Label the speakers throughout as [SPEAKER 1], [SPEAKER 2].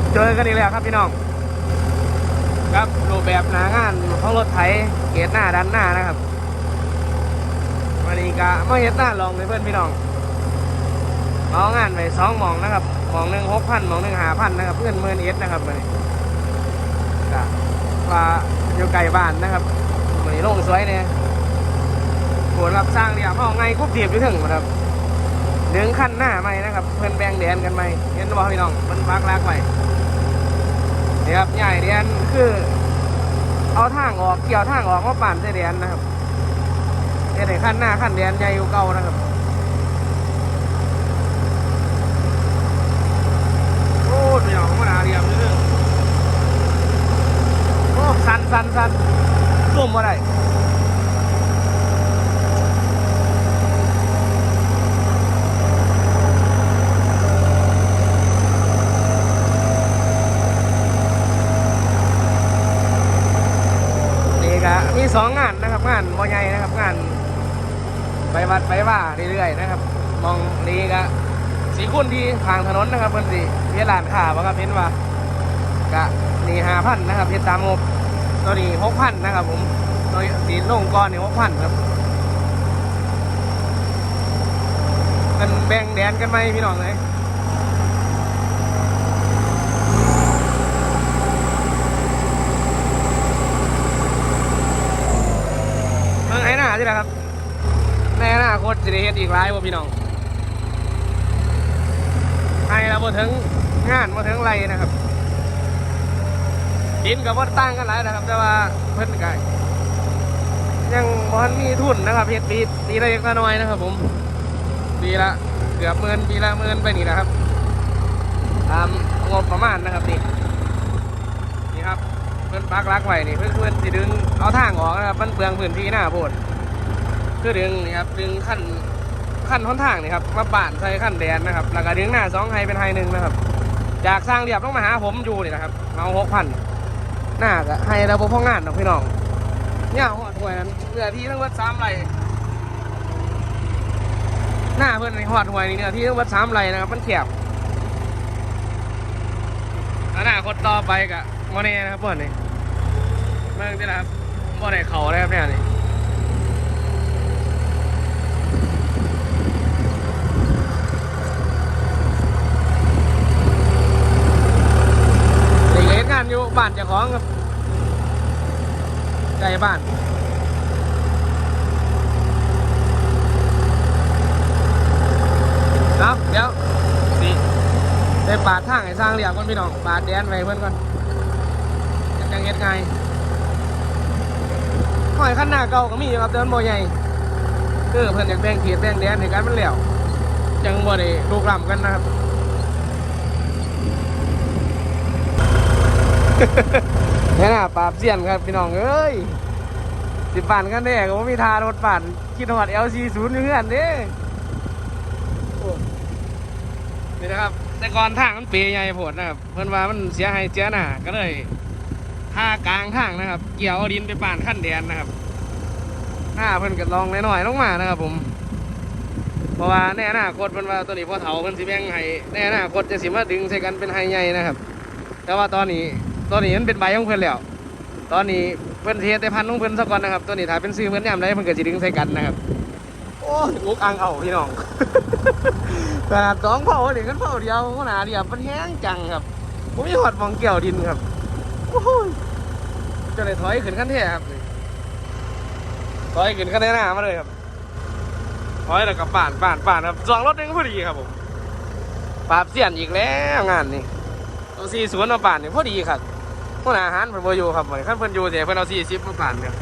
[SPEAKER 1] บเจอกันอีกแล้วครับพี่น้องครับรูปแบบหนางานของรถไถเกียร์หน้าดันหน้านะครับวันนี้ก็มาเฮ็ดหน้าลองเลยเพื่อนพี่น้องเอางานไปสองมองนะครับมองหนึ่งหกพันมองหนึ่งหาพันนะครับเพื่อนเมือนเอสนะครับวันนี้ก็ว่าอยู่ไกลบ้านนะครับวันนี้โล่งสวยเนี่ยปวดรับสร้างเรียบเอาไงคุบเทียบอยู่ถึงนะครับ ดึงขั้นหน้าไหมนะครับ เพื่อนแบ่งแดนกันไหมเห็นบ่พี่น้องมันพักลากไว้นี่ครับใหญ่เดียนคือ เอาทางออกเกี่ยวทางออกมาปั่นใส่เดียนนะครับเดี๋ยวขั้นหน้าขั้นเดียนใหญ่อยู่เก่านะครับโอ้ยหยองมาหาเดียมนิดนึงโอ้สันสันสันซุ่มมาได้นี่ก็มีสองงานนะครับ งานบ่ใหญ่นะครับ งาน ไปวัดไปว่าเรื่อยๆนะครับ มองนี้ก็สีคุณที่ทางถนนนะครับเพิ่อนสิเพียรลานข่าวครับเห็นว่ากะนี่ห้าพันนะครับเพียรตามบตัวนี้หกพันนะครับ ผมตัวสีลงก้อนนี่หกพันครับมันแบ่งแดนกันไหมพี่น้องเลยเมืองไหนหน้าใช่ไหมครับ อนาคตจะได้เฮ็ดอีกหลายบ่พี่น้องให้เราบ่ถึงงานบ่ถึงไรนะครับ ดินกับบ่ต่างกันหลายนะครับ แต่ว่าเพิ่นก็ยังบ่นมีทุนนะครับเฮ็ดปีปีละเล็กละน้อยนะครับ ผมปีละเกือบหมื่นปีละหมื่นไปนี่นะครับตามงบประมาณนะครับนี่นี่ครับเพิ่อนปักหลักไว้นี่เพิ่อนเพิ่อนสิดึงเอาทางออกนะครับมันเปลืองพื้นที่หน้าโพด คือดึงนี่ครับดึงขั้นขั้นท้นทางนี่ครับมาป่านใส่ขั้นแดนนะครับแล้วก็ดึงหน้าสองไฮเป็นไฮหนึ่งนะครับ จากสร้างเรียบต้องมาหาผมอยู่นี่นะครับเอาหกพันหน้าก็ให้ระบบพ่องานนะพี่น้องเนี่ยหอดหวยนั้นเนื้อที่ทั้งหมดสามไร่หน้าเพื่อนในหอดหวยนี่เนื้อที่ทั้งหมดสามไร่นะครับมันแคบแล้วหน้าคนต่อไปกับโมเน่นะครับเพื่อนนี่เมื่อกี้นะครับโมเน่เขาเลยครับเนี่ยนี่ เด็กเล่นงาน อยู่บ้านเจ้าของครับใกล้บ้านครับเดี๋ยวสิไปปาดทางให้สร้างเหลี่ยมก่อนพี่น้องปาดแดนไว้เพื่อนก่อนจังเฮ็ดไงหอยขั้นหน้าเก่าก็มีครับเดินบ่ใหญ่คือเพื่อนอยากแบ่งเขีดแบ่งแดนให้กันมันเหลี่ยวจังบ่ได้ลูกล้ำกันนะครับ นี่นะปราบเสียนครับพี่น้องเอ้ยสิปั่นกันแน่ก็บ่มีทารถปั่นคิดหอด LC ศูนย์อยู่เพื่อนเด้นี่นะครับ แต่ก่อนทางมันเปรย์ใหญ่โพดนะครับ เพิ่อนว่ามันเสียหายเสียหน้าก็เลยท่ากลางทางนะครับ เกี่ยวดินไปป่านขั้นแดนนะครับหน้าเพิ่นก็ลองน้อยๆลงมานะครับ ผม เพราะว่าในอนาคตเพิ่นว่าตัวนี้พอเฒ่าเพิ่นสิแบ่งให้ในอนาคตจะสิมาดึงใส่กันเป็นไฮใหญ่นะครับ แต่ว่าตอนนี้ ตอนนี้มันเป็นใบของเพิ่อนแล้ว ตอนนี้เพิ่อนเทแต่พันธุ์ของเพิ่อนซะก่อนนะครับ ตัวนี้ถ้าเป็นซื้อเพิ่นยามใดเพิ่อนก็สิดึงใส่กันนะครับ โอ้ยอุกอังเอาพี่น้องขนาดสองเผานี่กันเผาเดียวขนาดเดียวมันแห้งจังครับผมมีหอดมองเกี่ยวดินครับโอ้ยจะได้ถอยขึ้นขั้นเทครับถอยขึ้นขั้นหน้ามาเลยครับถอยแล้วก็ป่านป่านป่านครับสองรถหนึงพอดีครับผมปราบเสียนอีกแล้วงานนี้เอาสี่สวนมาป่านเนี่ยพอดีครับ พวกอาหารเพิ่นบ่อยู่ครับเหมือนขั้นเพิ่นอยู่เสียเพิ่นเอาสี่สิบมาป่นเนี่ย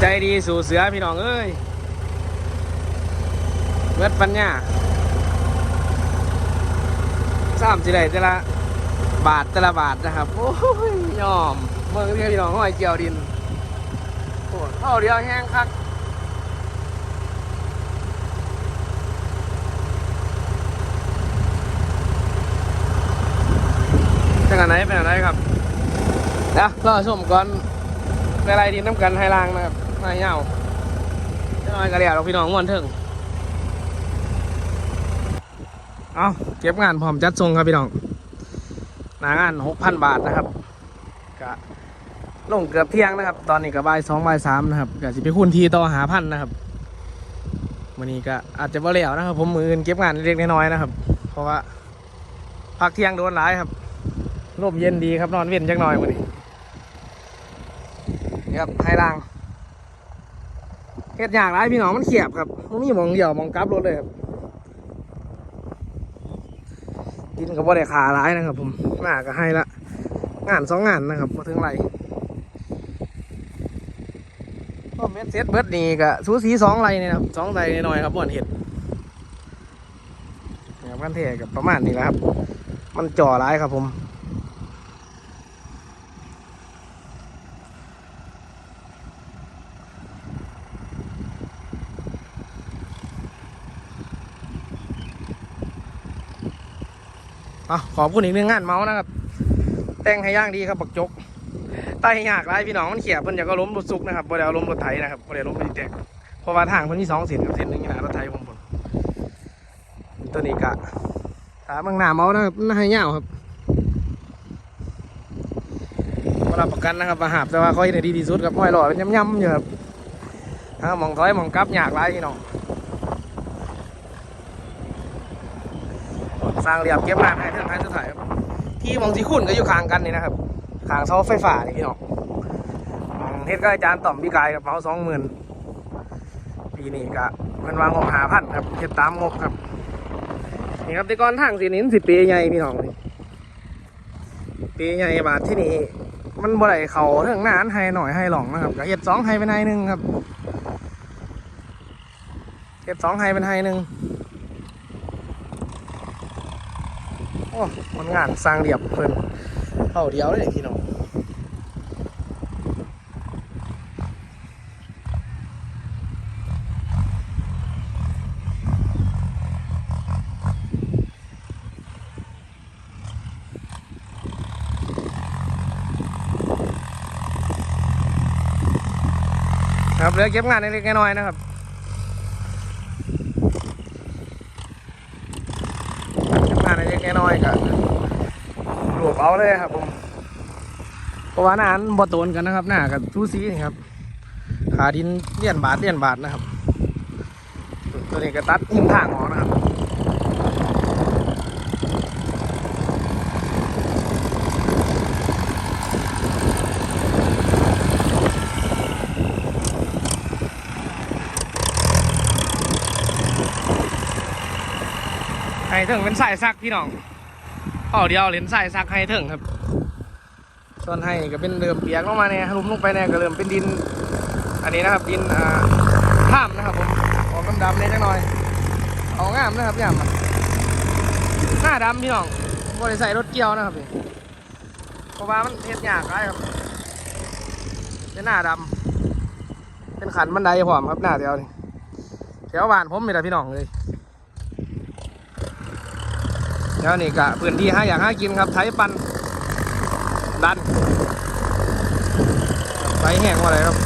[SPEAKER 1] ใจดีสู่เสือพี่น้องเอ้ยเบิดปัญญาสามสิได้แต่ละบาทแต่ละบาทนะครับ โอ้ยยอมเมืองเดียพี่น้องห้อยเกี่ยวดินโอ้เท่าเดียวแห้งคัก เป็นอันไหนเป็นอันไหนครับ เดี๋ยวรอชมก่อนในไรดินน้ำกันไฮลางนะครับไม่เหี่ยวจะน้อยกระเดียวเราพี่น้องม่วนถึงเอาเก็บงานพร้อมจัดทรงครับพี่น้องหนางานหกพันบาทนะครับกะลงเกือบเที่ยงนะครับ ตอนนี้ก็บ่ายสองบ่ายสามนะครับก็สิไปคูณทีต่อหาพันนะครับวันนี้ก็อาจจะบ่แล้วนะครับ ผมมืออื่นเก็บงานเล็กๆน้อยๆนะครับ เพราะว่าพักเที่ยงโดนหลายครับลมเย็นดีครับนอนเว้นจักหน่อยวันนี้ ครับให้ล่างเฮ็ดยากหลายพี่น้องมันเขียบครับมันมีมองเดียวมองกลับรถเลยครับดินก็บ่ได้ขาร้ายนะครับ ผมหน้าก็ให้ละงานสองงานนะครับมาถึงไรก็เม็ดเซตเบิร์ดนี่ก็สูสีสองไรเนี่ยนะครับสองไรน้อยครับบ่อนเห็ดเนี่ยกันเทกับประมาณนี้แหละครับ มันจ่อร้ายครับผม อะขอบคุณอีกหนึ่งงานเมาส์นะครับ แต่งให้ย่างดีครับบักจกไต่ยากไรพี่น้องมันเขียบเพิ่นอยากก็ล้มรถซุกนะครับบ่ได้เอาล้มรถไถนะครับบ่ได้ล้มรถแตกเพราะว่าทางเพิ่นมีสองเส้นกับเส้นหนึงนี่นะรถไถผมผมตัวนี้กะถามบางหน้าเมานะครับน่าให้ยาวครับบ่รับประกันนะครับมาหาบแต่ว่าเขาเห็นได้ดีที่สุดกับห้อยหล่อเป็นย่ำๆอยู่ครับถ้ามองถอยมองกลับยากไรพี่น้อง ร้างเรียบเก็บงานให้ถึงให้สุดท้ายครับที่มองสีขุ่นก็อยู่ข้างกันนี่นะครับข้างเสาไฟฟ้านี่พี่น้องเฮ็ดก็อาจารย์ต่อมพี่กายกับเมาสองหมื่นปีนี้ก็มันวางงบหาพันครับเฮ็ดตามงบครับนี่ครับต่ก่อนทางสีนี้สิปีใหญ่พี่น้องนี่ปีใหญ่บาทที่นี่มันบ่ได้เขาเรื่องนานให้หน่อยให้หลองนะครับก็เฮ็ดสองให้เป็นให้หนึ่งครับเฮ็ดสองให้เป็นให้หนึ่ง โอ้มันงานสร้างเรียบเพิ่นเอาเดียวเลยพี่น้องครับเหลือเก็บงานเล็กๆน้อยๆนะครับ เก็บงานเล็กๆน้อยๆก็หลวบเอาเลยครับผมเพราะว่าหน้าอันบ่โตนกันนะครับ หน้ากับทูซีนี่ครับขาดินเลี่ยนบาทเลี่ยนบาทนะครับ ตัวนี้ก็ตัดหิมทางออกนะครับ ให้ถึงเป็นสายซักพี่น้องเป่าเดียวเหรียญใส่ซักให้ถึงครับ ส่วนให้ก็เป็นเดิมเปียกลงมาเนี่ยลุ่มลงไปเนี่ยก็เริ่มเป็นดิน อันนี้นะครับดินอ่าข้ามนะครับผมออกดำๆเนี่ยจังหน่อยเอางามนะครับย่ามหน้าดำพี่น้องบริใส่รถเกี่ยวนะครับพี่เพราะว่ามันเฮ็ดยากไรครับเป็นหน้าดำเป็นขันบันไดพร้อมครับหน้าเดียวนี่แถวบ้านผมมีแต่พี่น้องเลย แล้วนี่กะพื้นที่ห้าอย่างห้ากินครับไถปันดันไถแห้งว่าอะไรครับ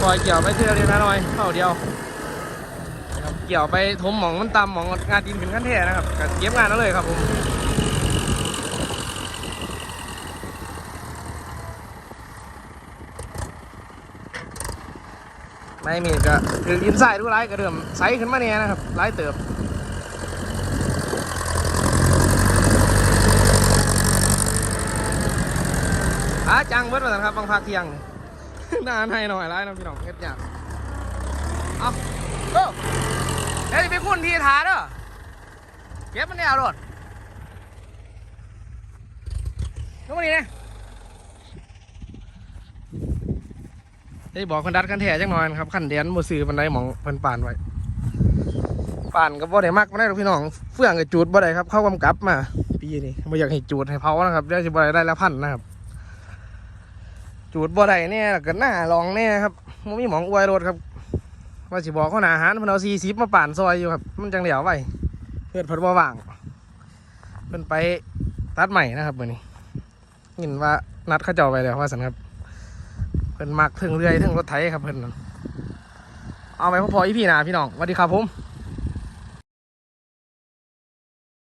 [SPEAKER 1] ปล่อยเกี่ยวไปเทือเดียวน้อยเข้าเดียวนะครับเกี่ยวไปทมหมองมันตำหมองงานดินขึ้นขั้นแท้นะครับก็เก็บงานแล้วเลยครับผมไม่มีก็คือดินทรายดูไรก็เริ่มใสขึ้นมาเนี่ยนะครับไรเติบาจังเบิดมาแล้วครับบางภาคเที่ยงนานให้หน่อยไรนะพี่น้องเฮ็ดยากเอาโอ้เฮ้ยไปคุณทีถาเด้อเก็บมันแนวรถลงมานี่นะได้บอกคนดัดกันแท้จังหน่อยนะครับขันเดียนบ่ซื้อบันไดหมองเพิ่นป่านไว้ป่านก็บ่ได้มักบ่ได้หรอกพี่น้องเฟื่องกับจูดบ่ได้ครับ เข้ากำกับมา ปีนี้บ่อยากให้จูดให้เผานะครับเดี๋ยวสิบ่ได้ได้ละพันนะครับ จูดบ่ได้เนี่ยแล้วก็หน้าลองเนี่ยครับมันมีหมองอวยรถครับ ว่าสิบอกเขาหนาหารมันเอาซีซิปมาป่านซอยอยู่ครับ มันจังเหลียวไว้เพื่อนพิ่นบ่ว่างเพิ่นไปตัดใหม่นะครับมื้อนี้เห็นว่านัดเขาเจ้าไปแล้วว่าสันครับ เพิ่นมักถึงเรื่อยถึงรถไถครับเพิ่นน่ะเอาไปพอๆอีพี่นาพี่น้องสวัสดีครับผม